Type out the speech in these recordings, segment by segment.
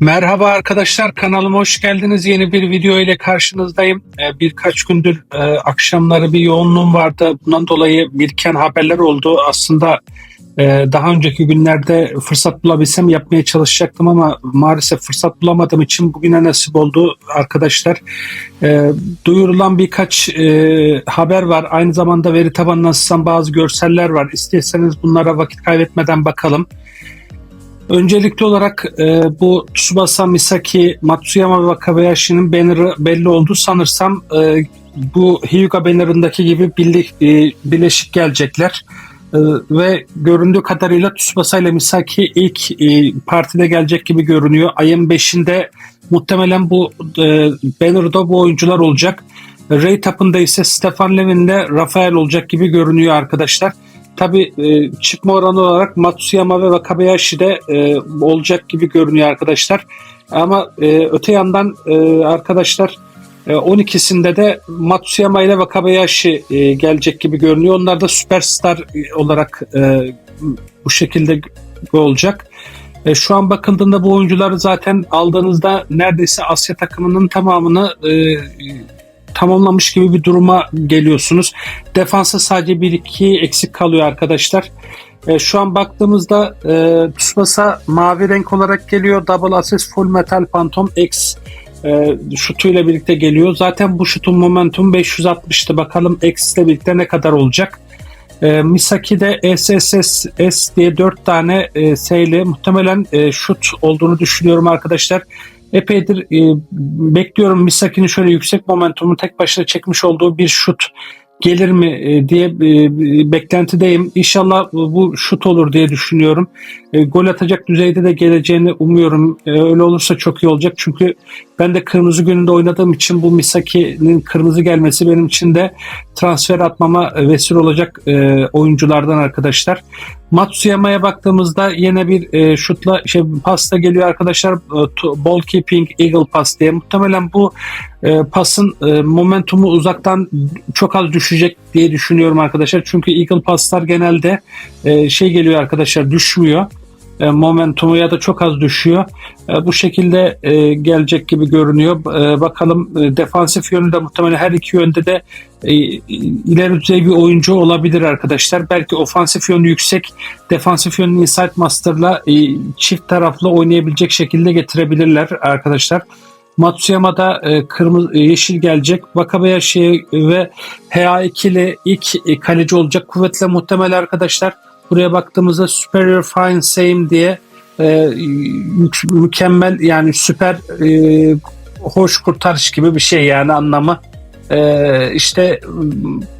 Merhaba arkadaşlar kanalıma hoş geldiniz. Yeni bir video ile karşınızdayım. Ee, birkaç gündür e, akşamları bir yoğunluğum vardı. Bundan dolayı biriken haberler oldu. Aslında e, daha önceki günlerde fırsat bulabilsem yapmaya çalışacaktım ama maalesef fırsat bulamadığım için bugüne nasip oldu arkadaşlar. E, duyurulan birkaç haber var. Aynı zamanda veri tabanına sızan bazı görseller var. İsterseniz bunlara vakit kaybetmeden bakalım. Öncelikli olarak e, bu Tsubasa Misaki Matsuyama ve Wakabayashi'nin banner'ı belli oldu. Sanırsam e, bu Hyuga banner'ındaki gibi birlik, e, birleşik gelecekler. E, ve göründüğü kadarıyla Tsubasa ile Misaki ilk e, partide gelecek gibi görünüyor. Ayın 5'inde muhtemelen bu e, banner'da bu oyuncular olacak. Ray Tap'ında ise Stefan Levin ile Rafael olacak gibi görünüyor arkadaşlar. Tabi e, çıkma oranı olarak Matsuyama ve Wakabayashi'de e, olacak gibi görünüyor arkadaşlar. Ama e, öte yandan e, arkadaşlar e, 12'sinde de Matsuyama ile Wakabayashi e, gelecek gibi görünüyor. Onlar da süperstar olarak e, bu şekilde olacak. E, şu an bakıldığında bu oyuncuları zaten aldığınızda neredeyse Asya takımının tamamını e, tamamlamış gibi bir duruma geliyorsunuz. Defansa sadece 1-2 eksik kalıyor arkadaşlar. E, şu an baktığımızda e, Tsubasa mavi renk olarak geliyor. Double Assist Full Metal Phantom X e, şutuyla birlikte geliyor. Zaten bu şutun momentum 560'tı. Bakalım X ile birlikte ne kadar olacak. E, Misaki'de SSS diye 4 tane e, S'li muhtemelen e, şut olduğunu düşünüyorum arkadaşlar epeydir e, bekliyorum Misaki'nin şöyle yüksek momentumu tek başına çekmiş olduğu bir şut gelir mi e, diye e, beklentideyim. İnşallah bu şut olur diye düşünüyorum. E, gol atacak düzeyde de geleceğini umuyorum. Öyle olursa çok iyi olacak. Çünkü ben de kırmızı gününde oynadığım için bu Misaki'nin kırmızı gelmesi benim için de transfer atmama vesile olacak oyunculardan arkadaşlar. Matsuyama'ya baktığımızda yine bir e, şutla şey pasta geliyor arkadaşlar. E, ball keeping eagle pass diye. Muhtemelen bu e, pasın e, momentumu uzaktan çok az düşecek diye düşünüyorum arkadaşlar. Çünkü eagle passlar genelde e, şey geliyor arkadaşlar düşmüyor e, momentumu ya da çok az düşüyor. E, bu şekilde e, gelecek gibi görünüyor. Bakalım e, defansif yönü de muhtemelen her iki yönde de ileri düzey bir oyuncu olabilir arkadaşlar. Belki ofansif yönü yüksek, defansif yönü Inside Master'la çift taraflı oynayabilecek şekilde getirebilirler arkadaşlar. Matsuyama'da kırmızı yeşil gelecek. Wakabayashi ve HA2 ile ilk e, kaleci olacak. Kuvvetle muhtemel arkadaşlar. Buraya baktığımızda Superior Fine Same diye e, mükemmel yani süper e, hoş kurtarış gibi bir şey yani anlamı. E, işte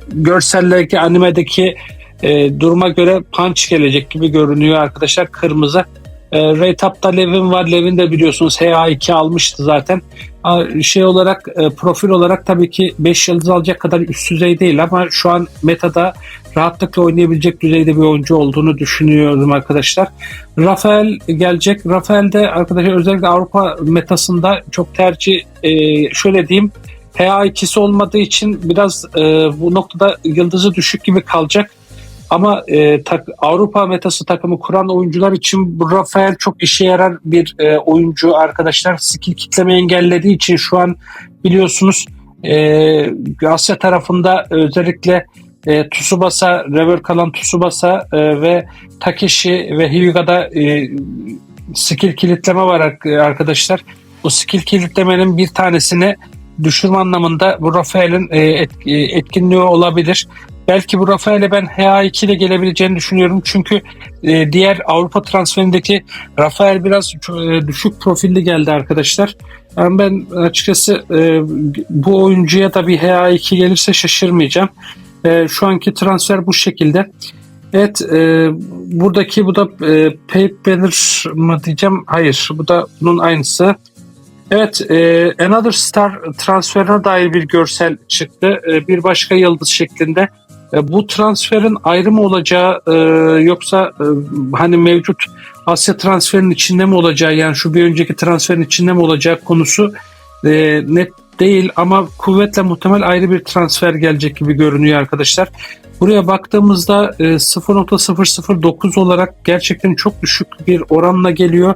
görsellerdeki animedeki e, duruma göre punch gelecek gibi görünüyor arkadaşlar kırmızı. E, Ray Levin var. Levin de biliyorsunuz HA2 almıştı zaten. Şey olarak e, profil olarak tabii ki 5 yıldız alacak kadar üst düzey değil ama şu an metada rahatlıkla oynayabilecek düzeyde bir oyuncu olduğunu düşünüyorum arkadaşlar. Rafael gelecek. Rafael de arkadaşlar özellikle Avrupa metasında çok tercih e, şöyle diyeyim PA2'si olmadığı için biraz e, bu noktada yıldızı düşük gibi kalacak. Ama e, tak, Avrupa metası takımı kuran oyuncular için bu Rafael çok işe yarar bir e, oyuncu arkadaşlar. Skill kitleme engellediği için şu an biliyorsunuz e, Asya tarafında özellikle e, Tsubasa, Rever kalan Tsubasa e, ve Takeshi ve Hyuga'da e, skill kilitleme var arkadaşlar. Bu skill kilitlemenin bir tanesini düşürme anlamında bu Rafael'in e, e, etkinliği olabilir. Belki bu Rafael'e ben HA2 ile gelebileceğini düşünüyorum. Çünkü e, diğer Avrupa transferindeki Rafael biraz e, düşük profilli geldi arkadaşlar. Yani ben açıkçası e, bu oyuncuya da bir HA2 gelirse şaşırmayacağım. E, şu anki transfer bu şekilde. Evet e, buradaki bu da e, Banner mı diyeceğim? Hayır bu da bunun aynısı. Evet e, Another Star transferine dair bir görsel çıktı. E, bir başka yıldız şeklinde. E, bu transferin ayrı mı olacağı e, yoksa e, hani mevcut Asya transferinin içinde mi olacağı yani şu bir önceki transferin içinde mi olacağı konusu e, net değil ama kuvvetle muhtemel ayrı bir transfer gelecek gibi görünüyor arkadaşlar. Buraya baktığımızda e, 0.009 olarak gerçekten çok düşük bir oranla geliyor.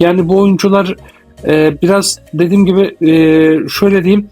Yani bu oyuncular e, biraz dediğim gibi e, şöyle diyeyim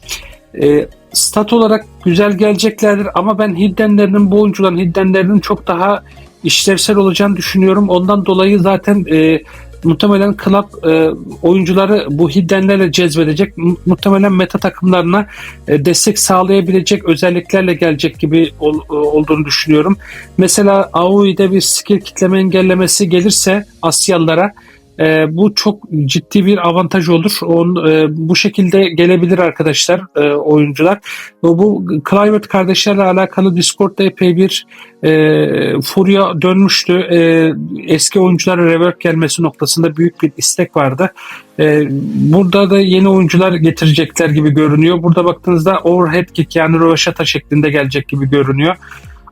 e, stat olarak güzel geleceklerdir ama ben hiddenlerinin bu oyuncuların hiddenlerinin çok daha işlevsel olacağını düşünüyorum. Ondan dolayı zaten e, muhtemelen club e, oyuncuları bu hiddenlerle cezbedecek. Mu- Muhtemelen meta takımlarına e, destek sağlayabilecek özelliklerle gelecek gibi ol- e, olduğunu düşünüyorum. Mesela AOE'de bir skill kitleme engellemesi gelirse Asyalılara e, bu çok ciddi bir avantaj olur. On, e, bu şekilde gelebilir arkadaşlar e, oyuncular. Bu, Clivert kardeşlerle alakalı Discord'da epey bir e, furya dönmüştü. E, eski oyunculara rework gelmesi noktasında büyük bir istek vardı. E, burada da yeni oyuncular getirecekler gibi görünüyor. Burada baktığınızda overhead kick yani röveşata şeklinde gelecek gibi görünüyor.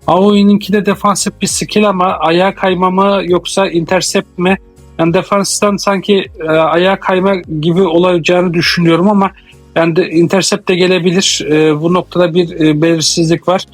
Aoi'ninki de defansif bir skill ama ayağa kayma mı yoksa intercept mi? Yani defanstan sanki e, ayağa kayma gibi olacağını düşünüyorum ama yani de intercept de gelebilir. E, bu noktada bir e, belirsizlik var.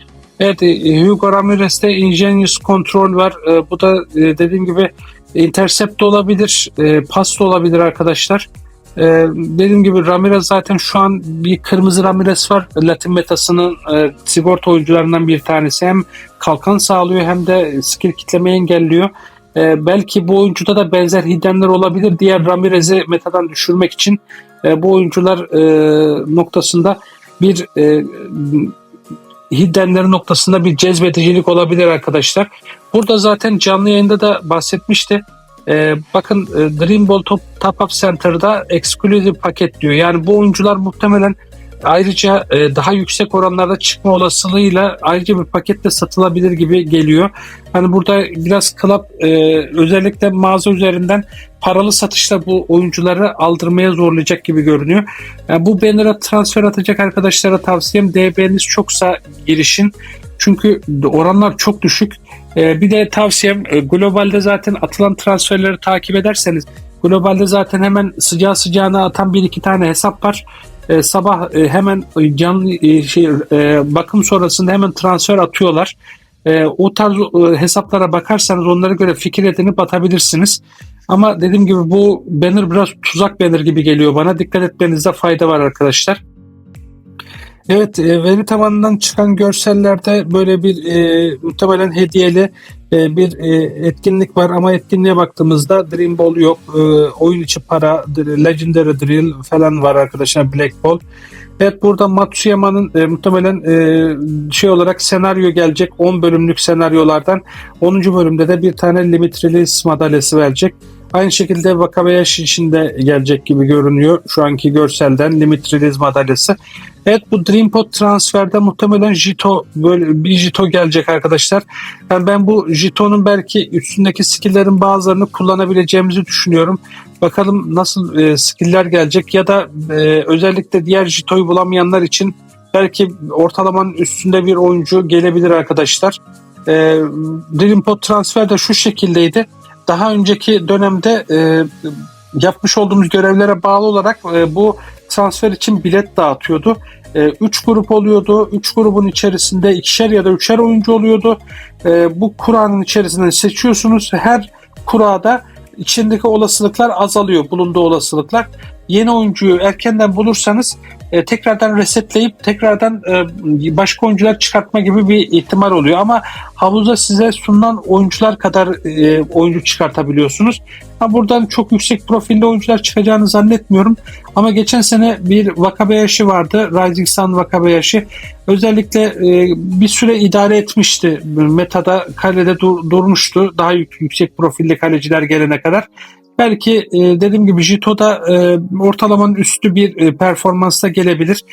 Evet e, Hugo Ramirez'te Ingenious Control var. E, bu da e, dediğim gibi intercept de olabilir, e, pas da olabilir arkadaşlar. E, dediğim gibi Ramirez zaten şu an bir kırmızı Ramirez var. Latin metasının e, sigorta oyuncularından bir tanesi. Hem kalkan sağlıyor hem de skill kitlemeyi engelliyor. E, belki bu oyuncuda da benzer hiddenler olabilir. Diğer Ramirez'i metadan düşürmek için e, bu oyuncular e, noktasında bir e, hiddenleri noktasında bir cezbedicilik olabilir arkadaşlar. Burada zaten canlı yayında da bahsetmişti. E, bakın e, Dream Ball Top, Top Up Center'da exclusive paket diyor. Yani bu oyuncular muhtemelen ayrıca e, daha yüksek oranlarda çıkma olasılığıyla ayrıca bir paketle satılabilir gibi geliyor. Hani burada biraz club e, özellikle mağaza üzerinden paralı satışla bu oyuncuları aldırmaya zorlayacak gibi görünüyor. Yani bu banner'a transfer atacak arkadaşlara tavsiyem DB'niz çoksa girişin. Çünkü oranlar çok düşük. E, bir de tavsiyem e, globalde zaten atılan transferleri takip ederseniz globalde zaten hemen sıcağı sıcağına atan bir iki tane hesap var. E, sabah e, hemen canlı e, şey e, bakım sonrasında hemen transfer atıyorlar. E, o tarz e, hesaplara bakarsanız onlara göre fikir edinip atabilirsiniz. Ama dediğim gibi bu banner biraz tuzak banner gibi geliyor bana. Dikkat etmenizde fayda var arkadaşlar. Evet e, veri tabanından çıkan görsellerde böyle bir e, muhtemelen hediyeli e, bir e, etkinlik var ama etkinliğe baktığımızda Dream Ball yok. E, oyun içi para, Legendary Drill falan var arkadaşlar Black Ball. Evet burada Matsuyama'nın e, muhtemelen e, şey olarak senaryo gelecek 10 bölümlük senaryolardan 10. bölümde de bir tane Limit Release madalyası verecek. Aynı şekilde Wakabayashi için de gelecek gibi görünüyor şu anki görselden Limit madalyası. Evet bu Dreampod transferde muhtemelen Jito böyle bir Jito gelecek arkadaşlar. Yani ben bu Jito'nun belki üstündeki skill'lerin bazılarını kullanabileceğimizi düşünüyorum. Bakalım nasıl e, skill'ler gelecek ya da e, özellikle diğer Jito'yu bulamayanlar için belki ortalamanın üstünde bir oyuncu gelebilir arkadaşlar. E, Dreampod transfer de şu şekildeydi. Daha önceki dönemde e, yapmış olduğumuz görevlere bağlı olarak e, bu transfer için bilet dağıtıyordu. 3 grup oluyordu. 3 grubun içerisinde ikişer ya da üçer oyuncu oluyordu. E, bu kuranın içerisinden seçiyorsunuz. Her kurada içindeki olasılıklar azalıyor. Bulunduğu olasılıklar. Yeni oyuncuyu erkenden bulursanız e, tekrardan resetleyip tekrardan e, başka oyuncular çıkartma gibi bir ihtimal oluyor. Ama havuzda size sunulan oyuncular kadar e, oyuncu çıkartabiliyorsunuz. Ha, buradan çok yüksek profilli oyuncular çıkacağını zannetmiyorum. Ama geçen sene bir Wakabayashi vardı. Rising Sun Wakabayashi. Özellikle e, bir süre idare etmişti. Metada kalede dur, durmuştu. Daha yük, yüksek profilli kaleciler gelene kadar. Belki e, dediğim gibi Jito'da e, ortalamanın üstü bir e, performansta gelebilir.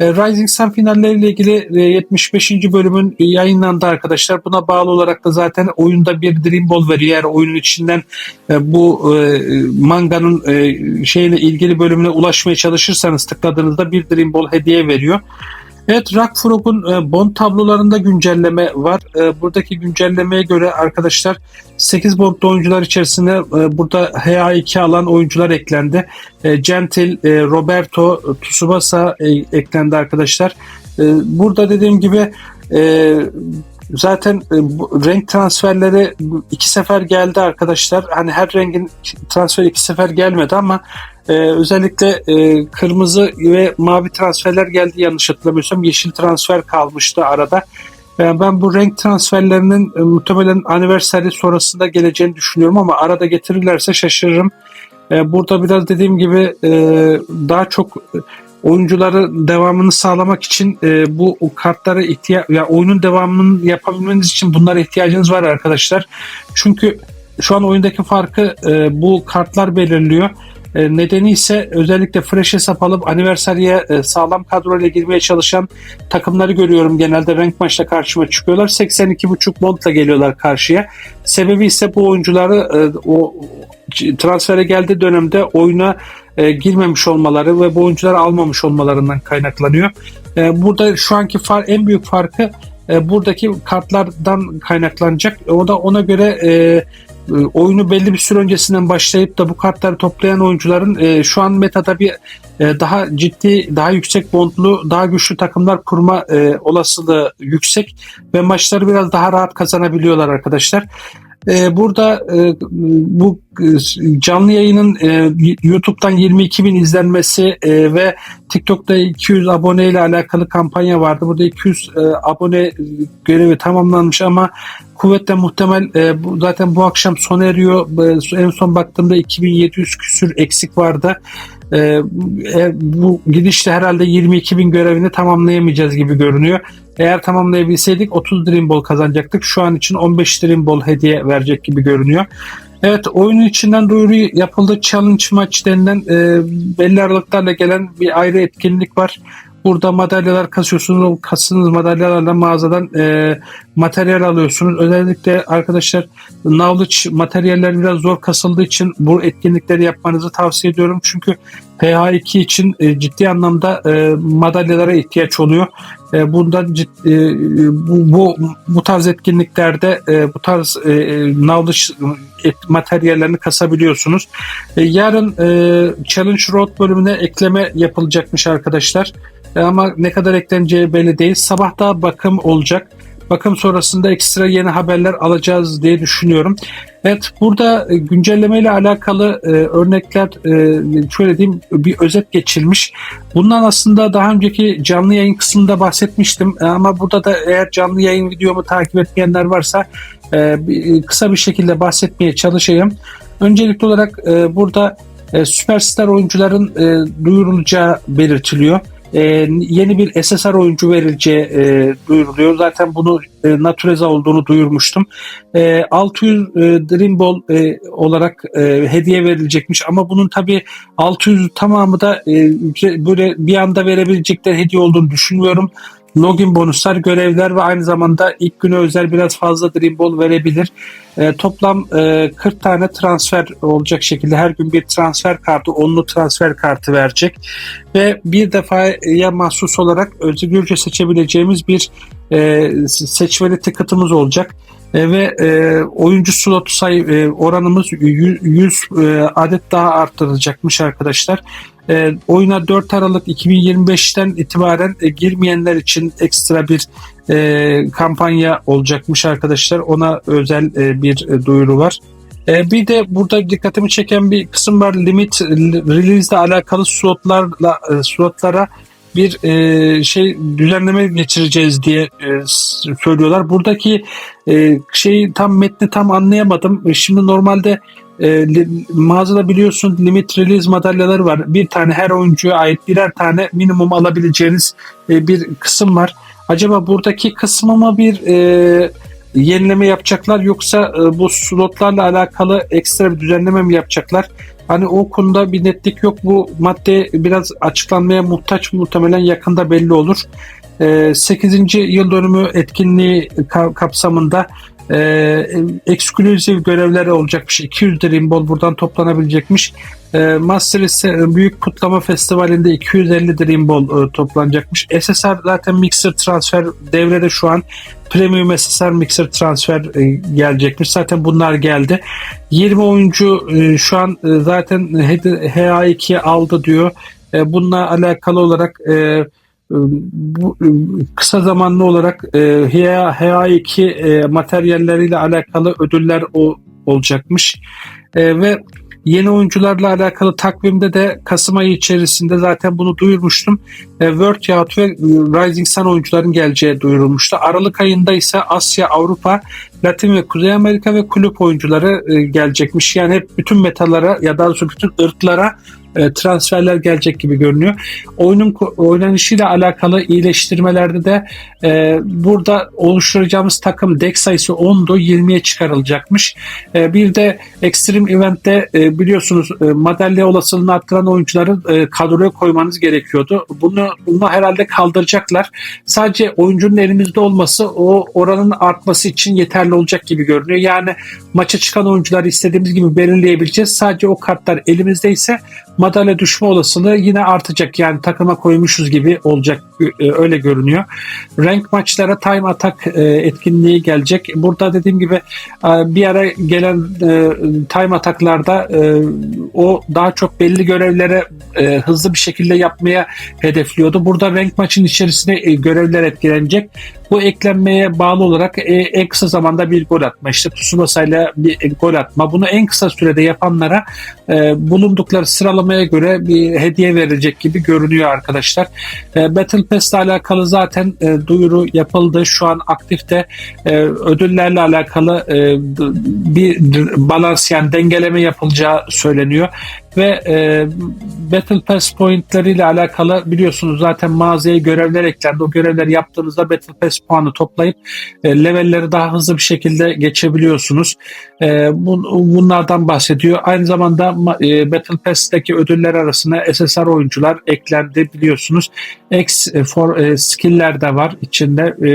E, Rising Sun finalleriyle ilgili e, 75. bölümün yayınlandı arkadaşlar. Buna bağlı olarak da zaten oyunda bir Dream Ball veriyor. Eğer oyunun içinden e, bu e, manganın e, şeyle ilgili bölümüne ulaşmaya çalışırsanız tıkladığınızda bir Dream Ball hediye veriyor. Evet Rockfrog'un e, bond tablolarında güncelleme var. E, buradaki güncellemeye göre arkadaşlar 8 bondlu oyuncular içerisinde e, burada HA2 alan oyuncular eklendi. Gentil, Roberto, Tsubasa eklendi arkadaşlar. Burada dediğim gibi Zaten e, bu renk transferleri iki sefer geldi arkadaşlar. Hani her rengin transferi iki sefer gelmedi ama e, özellikle e, kırmızı ve mavi transferler geldi yanlış hatırlamıyorsam. Yeşil transfer kalmıştı arada. Yani ben bu renk transferlerinin e, muhtemelen aniversari sonrasında geleceğini düşünüyorum ama arada getirirlerse şaşırırım. E, burada biraz dediğim gibi e, daha çok oyuncuları devamını sağlamak için e, bu kartlara ihtiyaç ya oyunun devamını yapabilmeniz için bunlara ihtiyacınız var arkadaşlar. Çünkü şu an oyundaki farkı e, bu kartlar belirliyor. E, nedeni ise özellikle fresh hesap alıp aniversariye e, sağlam kadroyla girmeye çalışan takımları görüyorum. Genelde renk maçta karşıma çıkıyorlar. 82.5 montla geliyorlar karşıya. Sebebi ise bu oyuncuları e, o transfere geldiği dönemde oyuna e, girmemiş olmaları ve bu oyuncuları almamış olmalarından kaynaklanıyor. E, burada şu anki far, en büyük farkı e, buradaki kartlardan kaynaklanacak. O da ona göre e, e, oyunu belli bir süre öncesinden başlayıp da bu kartları toplayan oyuncuların e, şu an metada bir e, daha ciddi, daha yüksek bondlu, daha güçlü takımlar kurma e, olasılığı yüksek ve maçları biraz daha rahat kazanabiliyorlar arkadaşlar. E, burada e, bu e, canlı yayının e, YouTube'dan 22 bin izlenmesi e, ve TikTok'ta 200 abone ile alakalı kampanya vardı. Burada 200 e, abone görevi tamamlanmış ama kuvvetle muhtemel e, bu, zaten bu akşam sona eriyor. E, en son baktığımda 2700 küsür eksik vardı. E, e, bu gidişle herhalde 22 bin görevini tamamlayamayacağız gibi görünüyor. Eğer tamamlayabilseydik 30 Dream Ball kazanacaktık. Şu an için 15 Dream Ball hediye verecek gibi görünüyor. Evet oyunun içinden duyuru yapıldı. Challenge maç denilen e, belli aralıklarla gelen bir ayrı etkinlik var. Burada madalyalar kasıyorsunuz. O kastığınız madalyalarla mağazadan e, materyal alıyorsunuz. Özellikle arkadaşlar knowledge materyaller biraz zor kasıldığı için bu etkinlikleri yapmanızı tavsiye ediyorum. Çünkü PH2 için e, ciddi anlamda e, madalyalara ihtiyaç oluyor. E, bundan ciddi, e, bu, bu bu tarz etkinliklerde e, bu tarz e, knowledge et, materyallerini kasabiliyorsunuz. E, yarın e, Challenge Road bölümüne ekleme yapılacakmış arkadaşlar. E, ama ne kadar ekleneceği belli değil. Sabah da bakım olacak. Bakım sonrasında ekstra yeni haberler alacağız diye düşünüyorum. Evet burada e, güncelleme ile alakalı e, örnekler e, şöyle diyeyim bir özet geçilmiş. Bundan aslında daha önceki canlı yayın kısmında bahsetmiştim e, ama burada da eğer canlı yayın videomu takip etmeyenler varsa e, bir, kısa bir şekilde bahsetmeye çalışayım. Öncelikli olarak e, burada e, süperstar oyuncuların e, duyurulacağı belirtiliyor e, yeni bir SSR oyuncu verileceği e, duyuruluyor. Zaten bunu e, Natureza olduğunu duyurmuştum. E, 600 e, Dream Ball e, olarak e, hediye verilecekmiş ama bunun tabi 600 tamamı da e, böyle bir anda verebilecekler hediye olduğunu düşünmüyorum login bonuslar, görevler ve aynı zamanda ilk güne özel biraz fazla Dream Ball verebilir. E, toplam e, 40 tane transfer olacak şekilde her gün bir transfer kartı, onlu transfer kartı verecek. Ve bir defaya mahsus olarak özgürce seçebileceğimiz bir e, seçmeli ticket'ımız olacak. E, ve e, oyuncu slot sayı e, oranımız 100, 100 e, adet daha arttırılacakmış arkadaşlar. E, oyuna 4 Aralık 2025'ten itibaren e, girmeyenler için ekstra bir e, kampanya olacakmış arkadaşlar. Ona özel e, bir e, duyuru var. E, bir de burada dikkatimi çeken bir kısım var. Limit release ile alakalı slotlarla e, slotlara bir e, şey düzenleme geçireceğiz diye e, söylüyorlar. Buradaki e, şeyi tam metni tam anlayamadım. E, şimdi normalde e, mağazada biliyorsun limit release madalyaları var. Bir tane her oyuncuya ait birer tane minimum alabileceğiniz e, bir kısım var. Acaba buradaki kısmı mı bir e, yenileme yapacaklar yoksa e, bu slotlarla alakalı ekstra bir düzenleme mi yapacaklar? Hani o konuda bir netlik yok. Bu madde biraz açıklanmaya muhtaç muhtemelen yakında belli olur. E, 8. yıl dönümü etkinliği kapsamında e, eksklusif görevleri olacakmış. 200 Dream Ball buradan toplanabilecekmiş. E, Master ise büyük kutlama festivalinde 250 Dream Ball e, toplanacakmış. SSR zaten Mixer transfer devrede şu an. Premium SSR Mixer transfer e, gelecekmiş. Zaten bunlar geldi. 20 oyuncu e, şu an e, zaten HA2'ye aldı diyor. E, bununla alakalı olarak e, bu e, kısa zamanlı olarak e, HA, HA2 e, materyalleriyle alakalı ödüller o, olacakmış. E, ve yeni oyuncularla alakalı takvimde de Kasım ayı içerisinde zaten bunu duyurmuştum. E, World Youth ve e, Rising Sun oyuncuların geleceği duyurulmuştu. Aralık ayında ise Asya, Avrupa, Latin ve Kuzey Amerika ve kulüp oyuncuları e, gelecekmiş. Yani hep bütün metalara ya doğrusu bütün ırklara e, transferler gelecek gibi görünüyor. Oyunun oynanışıyla alakalı iyileştirmelerde de e, burada oluşturacağımız takım deck sayısı 10'du 20'ye çıkarılacakmış. E, bir de Extreme Event'te e, biliyorsunuz e, madalya olasılığını arttıran oyuncuları e, kadroya koymanız gerekiyordu. Bunu, bunu herhalde kaldıracaklar. Sadece oyuncunun elimizde olması o oranın artması için yeterli olacak gibi görünüyor. Yani maça çıkan oyuncuları istediğimiz gibi belirleyebileceğiz. Sadece o kartlar elimizdeyse madalya düşme olasılığı yine artacak. Yani takıma koymuşuz gibi olacak e, öyle görünüyor. Rank maçlara time attack e, etkinliği gelecek. Burada dediğim gibi e, bir ara gelen time ataklarda o daha çok belli görevlere hızlı bir şekilde yapmaya hedefliyordu. Burada rank maçın içerisine görevler etkilenecek. Bu eklenmeye bağlı olarak e, en kısa zamanda bir gol atma, işte Tsubasa'yla bir gol atma. Bunu en kısa sürede yapanlara e, bulundukları sıralamaya göre bir hediye verilecek gibi görünüyor arkadaşlar. E, Battle Pass ile alakalı zaten e, duyuru yapıldı. Şu an aktifte e, ödüllerle alakalı e, bir balans yani dengeleme yapılacağı söyleniyor ve e, Battle Pass pointleriyle alakalı biliyorsunuz zaten mağazaya görevler eklendi. O görevleri yaptığınızda Battle Pass puanı toplayıp e, levelleri daha hızlı bir şekilde geçebiliyorsunuz. E, bu, bunlardan bahsediyor. Aynı zamanda ma- e, Battle Pass'teki ödüller arasında SSR oyuncular eklendi biliyorsunuz. X e, for e, skill'ler de var içinde. E,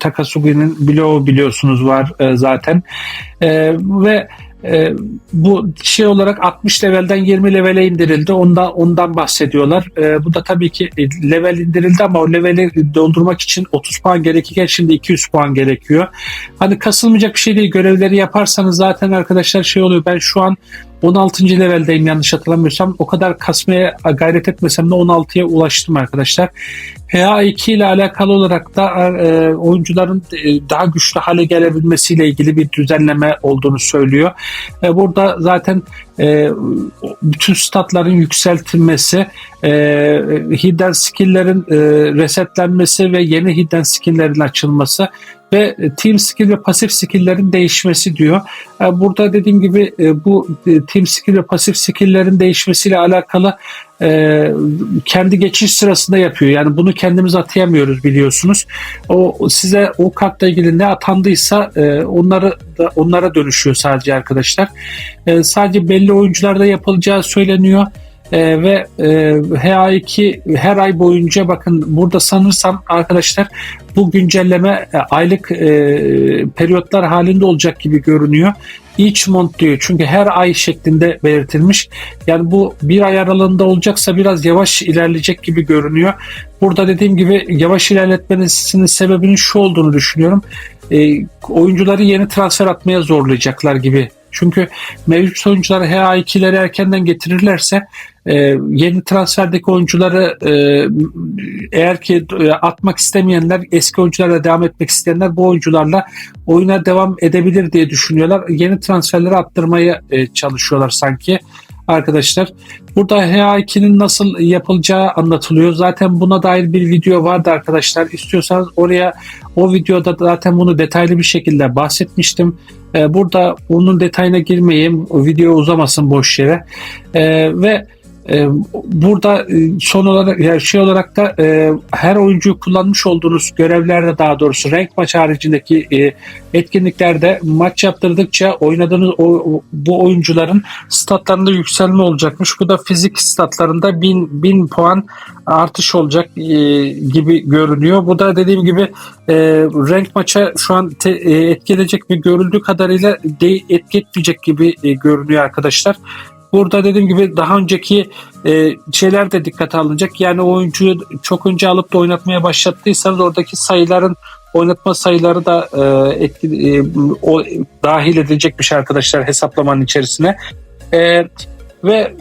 Takasugi'nin bloğu biliyorsunuz var e, zaten. E, ve e, bu şey olarak 60 levelden 20 levele indirildi. Ondan ondan bahsediyorlar. E, bu da tabii ki level indirildi ama o leveli doldurmak için 30 puan gerekirken şimdi 200 puan gerekiyor. Hani kasılmayacak bir şey değil. Görevleri yaparsanız zaten arkadaşlar şey oluyor. Ben şu an 16. leveldeyim yanlış hatırlamıyorsam. O kadar kasmaya gayret etmesem de 16'ya ulaştım arkadaşlar. HA2 ile alakalı olarak da e, oyuncuların e, daha güçlü hale gelebilmesiyle ilgili bir düzenleme olduğunu söylüyor. E, burada zaten e, bütün statların yükseltilmesi, e, hidden skill'lerin e, resetlenmesi ve yeni hidden skill'lerin açılması ve team skill ve pasif skill'lerin değişmesi diyor. E, Burada dediğim gibi e, bu e, team skill ve pasif skill'lerin değişmesiyle alakalı kendi geçiş sırasında yapıyor. Yani bunu kendimiz atayamıyoruz biliyorsunuz. O size o kartla ilgili ne atandıysa e, onları da onlara dönüşüyor sadece arkadaşlar. Sadece belli oyuncularda yapılacağı söyleniyor. E, ve e, HA2 her ay boyunca bakın burada sanırsam arkadaşlar bu güncelleme e, aylık e, periyotlar halinde olacak gibi görünüyor. Each month diyor çünkü her ay şeklinde belirtilmiş. Yani bu bir ay aralığında olacaksa biraz yavaş ilerleyecek gibi görünüyor. Burada dediğim gibi yavaş ilerletmesinin sebebinin şu olduğunu düşünüyorum. E, oyuncuları yeni transfer atmaya zorlayacaklar gibi çünkü mevcut oyuncuları HA2'leri erkenden getirirlerse e, yeni transferdeki oyuncuları e, eğer ki e, atmak istemeyenler eski oyuncularla devam etmek isteyenler bu oyuncularla oyuna devam edebilir diye düşünüyorlar. Yeni transferleri attırmaya e, çalışıyorlar sanki arkadaşlar. Burada HA2'nin nasıl yapılacağı anlatılıyor. Zaten buna dair bir video vardı arkadaşlar. İstiyorsanız oraya o videoda zaten bunu detaylı bir şekilde bahsetmiştim. Ee, burada onun detayına girmeyeyim. O video uzamasın boş yere. Ee, ve e, burada e, son olarak yani şey olarak da e, her oyuncuyu kullanmış olduğunuz görevlerde daha doğrusu renk maç haricindeki e, etkinliklerde maç yaptırdıkça oynadığınız o, bu oyuncuların statlarında yükselme olacakmış. Bu da fizik statlarında 1000 1000 puan artış olacak e, gibi görünüyor. Bu da dediğim gibi e, renk maça şu an te, e, etki mi görüldüğü kadarıyla de, etki etmeyecek gibi e, görünüyor arkadaşlar. Burada dediğim gibi daha önceki e, şeyler de dikkate alınacak. Yani oyuncuyu çok önce alıp da oynatmaya başlattıysanız oradaki sayıların oynatma sayıları da e, etki, e, o, dahil edilecekmiş arkadaşlar hesaplamanın içerisine. E, ve e,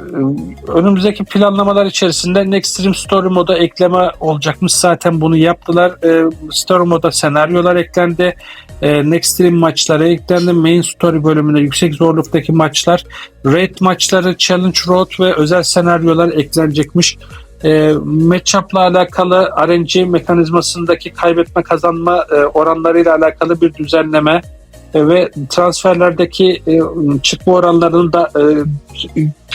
önümüzdeki planlamalar içerisinde Nextream Story moda ekleme olacakmış. Zaten bunu yaptılar. E, Story moda senaryolar eklendi. E, Nextream maçları eklendi. Main Story bölümünde yüksek zorluktaki maçlar, Raid maçları, Challenge Road ve özel senaryolar eklenecekmiş. E, matchup'la alakalı RNG mekanizmasındaki kaybetme kazanma e, oranlarıyla alakalı bir düzenleme ve transferlerdeki e, çıkma oranlarının da e,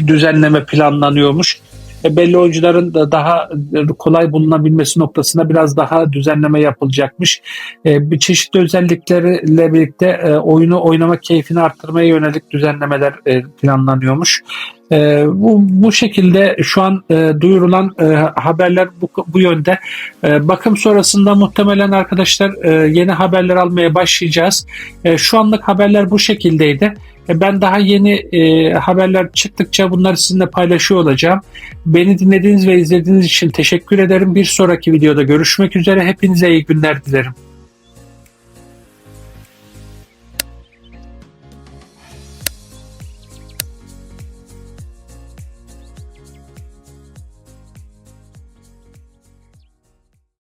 düzenleme planlanıyormuş. E, belli oyuncuların da daha e, kolay bulunabilmesi noktasında biraz daha düzenleme yapılacakmış. E, bir çeşitli özellikleriyle birlikte e, oyunu oynama keyfini arttırmaya yönelik düzenlemeler e, planlanıyormuş. E, bu, bu şekilde şu an e, duyurulan e, haberler bu, bu yönde. E, bakım sonrasında muhtemelen arkadaşlar e, yeni haberler almaya başlayacağız. E, şu anlık haberler bu şekildeydi. E, ben daha yeni e, haberler çıktıkça bunları sizinle paylaşıyor olacağım. Beni dinlediğiniz ve izlediğiniz için teşekkür ederim. Bir sonraki videoda görüşmek üzere. Hepinize iyi günler dilerim.